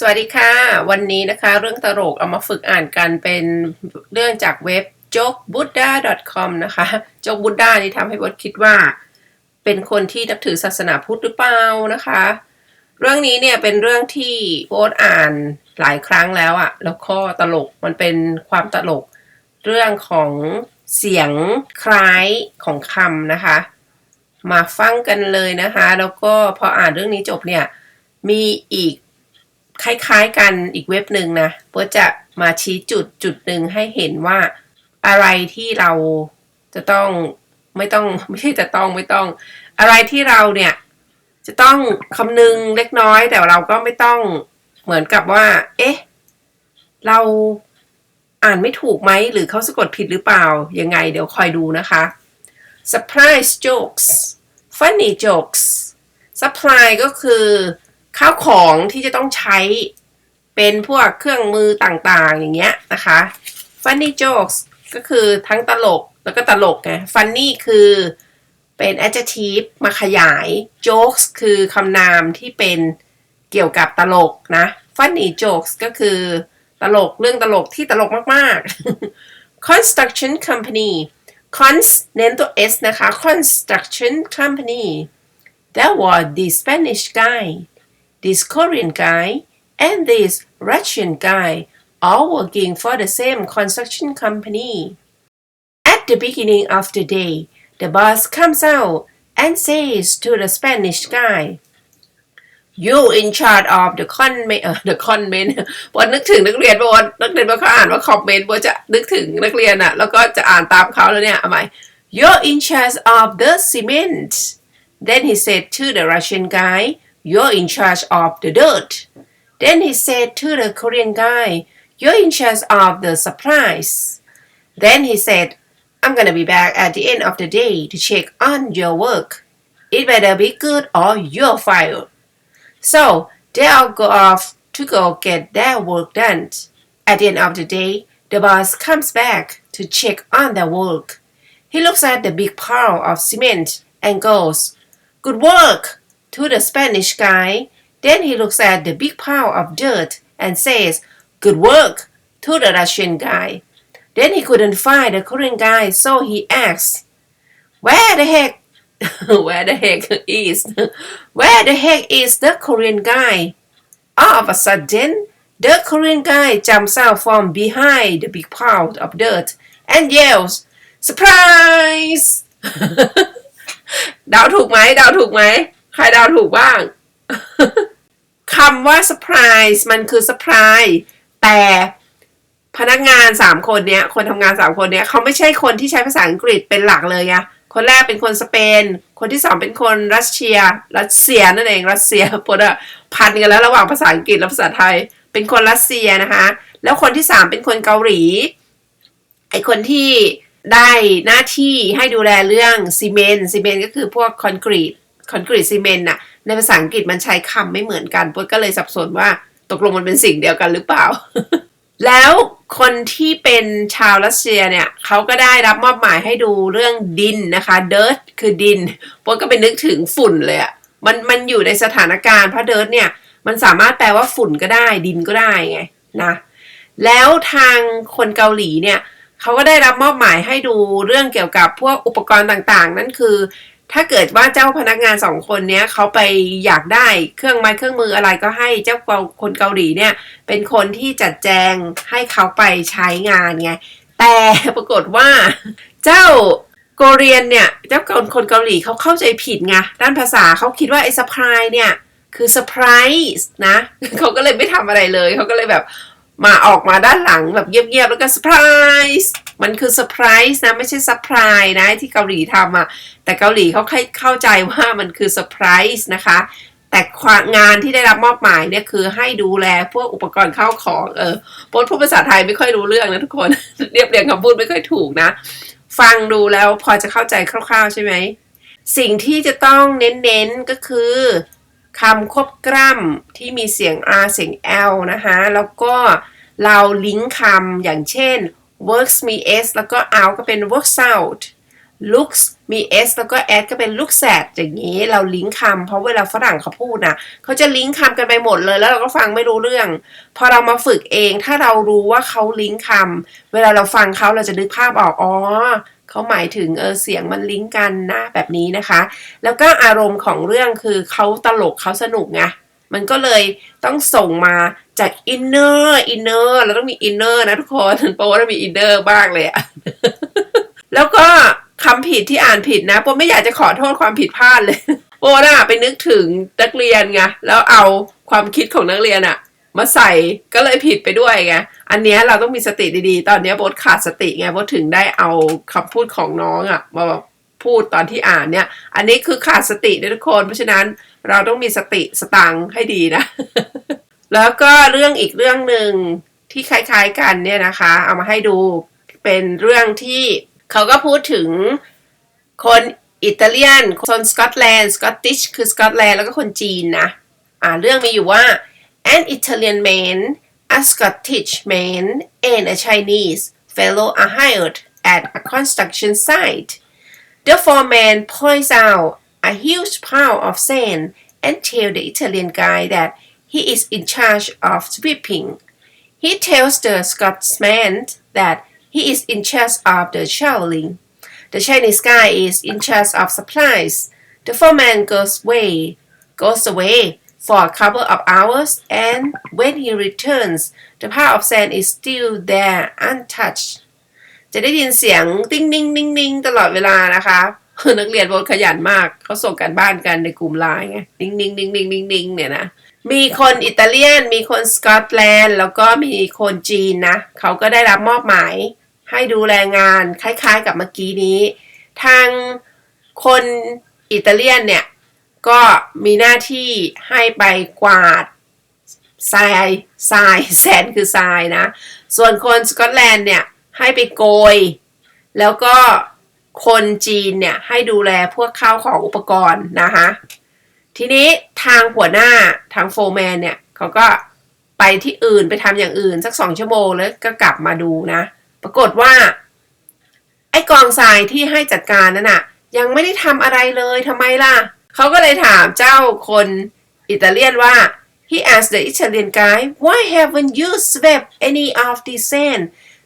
สวัสดีค่ะ วันนี้นะคะเรื่องตลกเอามาฝึกอ่านกันเป็นเรื่องจากเว็บ jokebuddha.com นะคะโจกบุดดานี่ทำให้บดคิดว่า เป็นคนที่นับถือศาสนาพุทธหรือเปล่านะคะ เรื่องนี้เนี่ยเป็นเรื่องที่โอ๊ตอ่านหลายครั้งแล้วอะแล้วก็ตลกมันเป็นความตลกเรื่องของเสียงคล้ายของคำนะคะ มาฟังกันเลยนะคะ แล้วก็พออ่านเรื่องนี้จบเนี่ยมีอีก คล้ายๆกันอีกเว็บหนึ่งนะเพื่อจะมาชี้จุดจุดหนึ่งให้เห็นว่าอะไรที่เราจะต้องไม่ต้องไม่ใช่จะต้องไม่ต้อง อะไรที่เราเนี่ยจะต้องคำนึงเล็กน้อย แต่เราก็ไม่ต้องเหมือนกับว่า เอ๊ะ เราอ่านไม่ถูกไหมหรือเขาสะกดผิดหรือเปล่า ยังไงเดี๋ยวคอยดูนะคะ surprise jokes funny jokes supply ก็คือ ข้าวของที่จะต้องใช้เป็นพวกเครื่องมือต่างๆ อย่างเงี้ยนะคะ funny jokes ก็คือทั้งตลกแล้วก็ตลกไง funny คือเป็น adjective มาขยาย jokes คือคำนามที่เป็นเกี่ยวกับตลกนะ funny jokes ก็คือตลกเรื่องตลกที่ตลกมากๆ construction company cons เน้นตัว s นะคะ construction company that was the Spanish guy this Korean guy and this Russian guy all working for the same construction company. At the beginning of the day, the boss comes out and says to the Spanish guy, You in charge of the comment เอ่อ the comment บนนึกถึงนักเรียนบนนักเรียนบนเขาอ่านว่า comment บนจะนึกถึงนักเรียนอะแล้วก็จะอ่านตามเขาแล้วเนี่ยเอาไหม You're in charge of the cement then he said to the Russian guy you're in charge of the dirt then he said to the Korean guy You're in charge of the supplies then he said I'm gonna be back at the end of the day to check on your work it better be good or you're fired so they all go off to go get their work done. At the end of the day, the boss comes back to check on their work. He looks at the big pile of cement and goes, Good work! to the Spanish guy. Then he looks at the big pile of dirt and says, Good work! to the Russian guy. Then he couldn't find the Korean guy, so he asks, Where the heck where the heck is where the heck is the Korean guy? All of a sudden, the Korean guy jumps out from behind the big pile of dirt and yells, Surprise! เดาถูกไหมเดาถูกไหม ใครเดาถูกบ้าง คำว่า surprise มันคือ surprise แต่พนักงานสามคนเนี้ย คนทำงานสามคนเนี้ยเขาไม่ใช่คนที่ใช้ภาษาอังกฤษเป็นหลักเลยอะคนแรกเป็นคนสเปน คนที่สองเป็นคนรัสเซีย รัสเซียนั่นเอง รัสเซียพดอะพันกันแล้วระหว่างภาษาอังกฤษและภาษาไทย เป็นคนรัสเซียนะคะ แล้วคนที่สามเป็นคนเกาหลี ไอคนที่ได้หน้าที่ให้ดูแลเรื่องซีเมนต์ซีเมนต์ก็คือพวกคอนกรีต คอนกรีตซีเมนต์น่ะ ในภาษาอังกฤษมันใช้คำไม่เหมือนกันปดก็เลยสับสนว่าตกลงมันเป็นสิ่งเดียวกันหรือเปล่า แล้วคนที่เป็นชาวรัสเซียเนี่ยเขาก็ได้รับมอบหมายให้ดูเรื่องดินนะคะ dirt คือดินปนก็ไปนึกถึงฝุ่นเลยอะมันมันอยู่ในสถานการณ์เพราะ dirt เนี่ยมันสามารถแปลว่าฝุ่นก็ได้ ดินก็ได้ไงนะแล้วทางคนเกาหลีเนี่ยเขาก็ได้รับมอบหมายให้ดูเรื่องเกี่ยวกับพวกอุปกรณ์ต่างๆ นั่นคือ ถ้าเกิดว่าเจ้าพนักงานสองคนเนี้ยเขาไปอยากได้เครื่องไม้เครื่องมืออะไรก็ให้เจ้าคนเกาหลีเนี่ย เป็นคนที่จัดแจงให้เขาไปใช้งานไง แต่ปรากฏว่าเจ้าโกเรียนเนี่ยเจ้าคนคนเกาหลีเขาเข้าใจผิดไงด้านภาษาเขาคิดว่าไอ้สปายเนี่ยคือเซอร์ไพรส์นะเขาก็เลยไม่ทำอะไรเลย เขาก็เลยแบบมาออกมาด้านหลังแบบเงียบๆแล้วก็เซอร์ไพรส์ มันคือเซอร์ไพรส์นะไม่ใช่ซัพพลายนะที่เกาหลีทำอะแต่เกาหลีเขาเข้าใจว่ามันคือเซอร์ไพรส์นะคะแต่งานที่ได้รับมอบหมายเนี่ยคือให้ดูแลพวกอุปกรณ์เข้าของเออโพสพูดภาษาไทยไม่ค่อยรู้เรื่องนะทุกคน เรียบเรียงคำพูดไม่ค่อยถูกนะ ฟังดูแล้วพอจะเข้าใจคร่าวๆใช่ไหม สิ่งที่จะต้องเน้นๆก็คือคำควบกล้ำที่มีเสียง R เสียง L นะคะ แล้วก็เราลิงก์คำอย่างเช่น works มี s แล้วก็ out ก็เป็น works out looks มี s แล้วก็ s ก็เป็น looks at อย่างนี้เราลิงก์คำเพราะเวลาฝรั่งเขาพูดนะเขาจะลิงก์คำกันไปหมดเลยแล้วเราก็ฟังไม่รู้เรื่อง พอเรามาฝึกเองถ้าเรารู้ว่าเขาลิงก์คำเวลาเราฟังเขาเราจะนึกภาพออกอ๋อเขาหมายถึงเออเสียงมันลิงก์กันนะแบบนี้นะคะ แล้วก็อารมณ์ของเรื่องคือเขาตลกเขาสนุกไงมันก็เลยต้องส่งมา จากอินเนอร์อินเนอร์เราต้องมีอินเนอร์นะทุกคนโปรต้องมีอินเนอร์บ้างเลยอะแล้วก็คำผิดที่อ่านผิดนะโปไม่อยากจะขอโทษความผิดพลาดเลยโปน่ะไปนึกถึงนักเรียนไงแล้วเอาความคิดของนักเรียนอะมาใส่ก็เลยผิดไปด้วยไงอันเนี้ยเราต้องมีสติดีๆ ตอนนี้โบทขาดสติไงโบทถึงได้เอาคำพูดของน้องอะมาพูดตอนที่อ่านเนี่ย อันนี้คือขาดสตินะทุกคน เพราะฉะนั้นเราต้องมีสติสตังค์ให้ดีนะ แล้วก็เรื่องอีกเรื่องหนึ่งที่คล้ายๆกันเนี่ยนะคะ เอามาให้ดูเป็นเรื่องที่เขาก็พูดถึงคนอิตาเลียน คนสกอตแลนด์สกอตติชคือสกอตแลนด์แล้วก็คนจีนนะอ่าเรื่องมีอยู่ว่า an Italian man a Scottish man and a Chinese fellow are hired at a construction site the foreman points out a huge pile of sand and tell the Italian guy that he is in charge of sweeping. He tells the Scotsman that he is in charge of the shoveling. The Chinese guy is in charge of supplies. The foreman goes away, goes away for a couple of hours, and when he returns, the pile of sand is still there untouched. จะได้ยินเสียงติ้งนิ่งนิ่งนิ่งตลอดเวลานะคะ นักเรียนโบนขยันมาก เขาส่งกันบ้านกันในกลุ่มไลน์ไงนิ่งนิ่งนิ่งนิ่งนิ่งนิ่งเนี่ยนะ มีคนอิตาเลียน มีคนสกอตแลนด์ แล้วก็มีคนจีนนะ เขาก็ได้รับมอบหมายให้ดูแลงานคล้ายๆกับเมื่อกี้นี้ ทางคนอิตาเลียนเนี่ย ก็มีหน้าที่ให้ไปกวาดทรายทรายแซนคือทรายนะ ส่วนคนสกอตแลนด์เนี่ย ให้ไปโกย แล้วก็คนจีนเนี่ย ให้ดูแลพวกข้าวของอุปกรณ์นะคะ ทีนี้ทางหัวหน้าทางโฟร์แมนเนี่ยเขาก็ไปที่อื่นไปทำอย่างอื่นสักสองชั่วโมงแล้วก็กลับมาดูนะ ปรากฏว่า ไอ้กองทรายที่ให้จัดการนั่นน่ะ ยังไม่ได้ทำอะไรเลยทำไมล่ะ เขาก็เลยถามเจ้าคนอิตาเลียนว่า he asked the Italian guy why haven't you swept any of the sand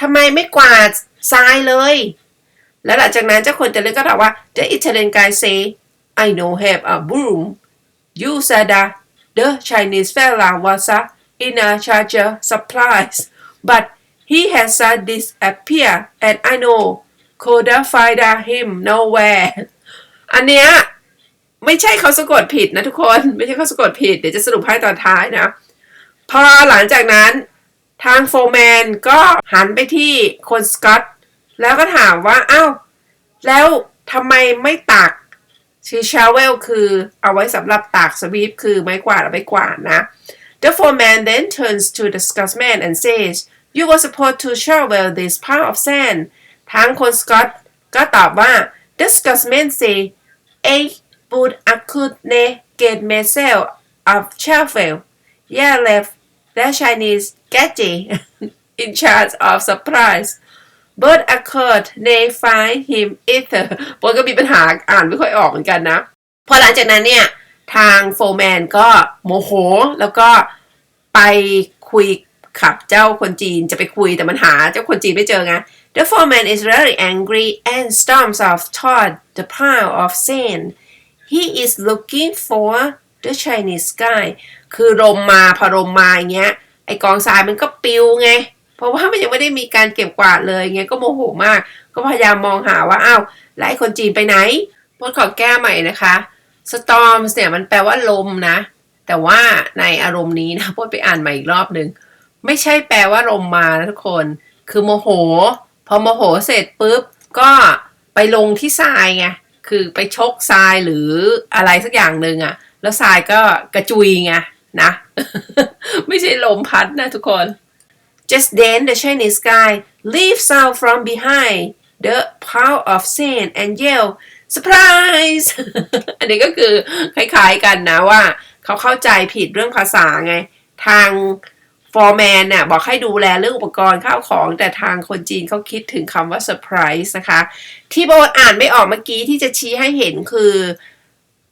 ทำไมไม่กวาดทรายเลย แล้วหลังจากนั้นเจ้าคนอิตาเลียนก็ตอบว่า the Italian guy say I know have a broom you said that the Chinese fella was uh, in a charge of supplies but he has uh, disappeared and I know could find him nowhere อันเนี้ยไม่ใช่เขาสะกดผิดนะทุกคน ไม่ใช่เขาสะกดผิด เดี๋ยวจะสรุปให้ตอนท้ายนะ พอหลังจากนั้นทางโฟร์แมนก็หันไปที่คนสกอตแล้วก็ถามว่า อ้าว แล้วทำไมไม่ตัก ชื่อชาเวลคือเอาไว้สำหรับตากสวีปคือไม้กวาดเอาไว้กวาดนะ The foreman then turns to the Scotsman and says you were supposed to shovel this pile of sand ทางคนสกอตก็ตอบว่า The Scotsman say I would I could ne get myself a shovel yeah left the Chinese gadget in charge of supplies but I could ne find him either ปนก็มีปัญหาอ่านไม่ค่อยออกเหมือนกันนะ พอหลังจากนั้นเนี่ย ทางโฟร์แมนก็โมโห แล้วก็ไปคุยกับเจ้าคนจีนจะไปคุยแต่มันหาเจ้าคนจีนไม่เจอไง The foreman is very angry and storms off toward the pile of sand. He is looking for the Chinese guy. คือลมมาพอลมมาอย่างเงี้ยไอกองทรายมันก็ปิวไง เพราะว่ามันยังไม่ได้มีการเก็บกวาดเลยไงก็โมโหมาก ก็พยายามมองหาว่าอ้าวแล้วไอ้คนจีนไปไหนพดขอแก้ใหม่นะคะ storms เนี่ยมันแปลว่าลมนะ แต่ว่าในอารมณ์นี้นะพดไปอ่านใหม่อีกรอบหนึ่งไม่ใช่แปลว่าลมมานะทุกคน คือโมโห พอโมโหเสร็จปุ๊บก็ไปลงที่ทรายไงคือไปชกทรายหรืออะไรสักอย่างหนึ่งอะแล้วทรายก็กระจุยไงนะ ไม่ใช่ลมพัดนะทุกคน Just then the Chinese guy leaps out from behind the pile of sand and yell surprise อันนี้ก็คือคล้ายๆกันนะว่า เขาเข้าใจผิดเรื่องภาษาไง ทางฟอร์แมนเนี่ยบอกให้ดูแลเรื่องอุปกรณ์ข้าวของ แต่ทางคนจีนเขาคิดถึงคำว่าเซอร์ไพรส์นะคะ ที่โบทอ่านไม่ออกเมื่อกี้ที่จะชี้ให้เห็นคือ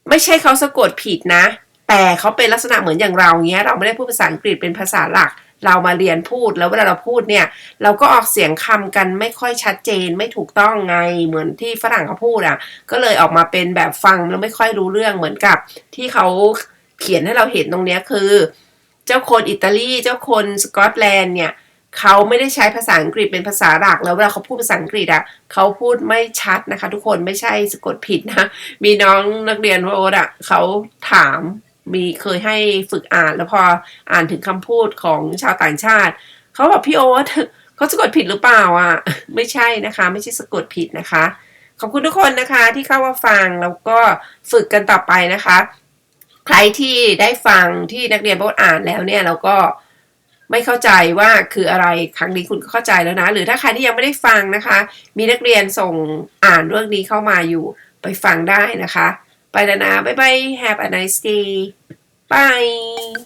ไม่ใช่เขาสะกดผิดนะ แต่เขาเป็นลักษณะเหมือนอย่างเราเงี้ย เราไม่ได้พูดภาษาอังกฤษเป็นภาษาหลัก เรามาเรียนพูดแล้วเวลาเราพูดเนี่ย เราก็ออกเสียงคำกันไม่ค่อยชัดเจนไม่ถูกต้องไงเหมือนที่ฝรั่งเขาพูดอะ ก็เลยออกมาเป็นแบบฟังแล้วไม่ค่อยรู้เรื่องเหมือนกับ ที่เขาเขียนให้เราเห็นตรงเนี้ยคือ เจ้าคนอิตาลีเจ้าคนสกอตแลนด์เนี่ยเขาไม่ได้ใช้ภาษาอังกฤษเป็นภาษาหลักแล้วเวลาเขาพูดภาษาอังกฤษอะเขาพูดไม่ชัดนะคะ ทุกคนไม่ใช่สะกดผิดนะ มีน้องนักเรียนโรดอะเขาถาม มีเคยให้ฝึกอ่านแล้วพออ่านถึงคำพูดของชาวต่างชาติ เขาบอกพี่โอ๊ตเขาสะกดผิดหรือเปล่าอะ ไม่ใช่นะคะ ไม่ใช่สะกดผิดนะคะ ขอบคุณทุกคนนะคะที่เข้ามาฟังแล้วก็ฝึกกันต่อไปนะคะ ใครที่ได้ฟังที่นักเรียนโบทอ่านแล้วเนี่ยแล้วก็ไม่เข้าใจว่าคืออะไรครั้งนี้คุณก็เข้าใจแล้วนะ หรือถ้าใครที่ยังไม่ได้ฟังนะคะ มีนักเรียนส่งอ่านเรื่องนี้เข้ามาอยู่ไปฟังได้นะคะ ไปแล้วนะบ๊ายบาย have a nice day bye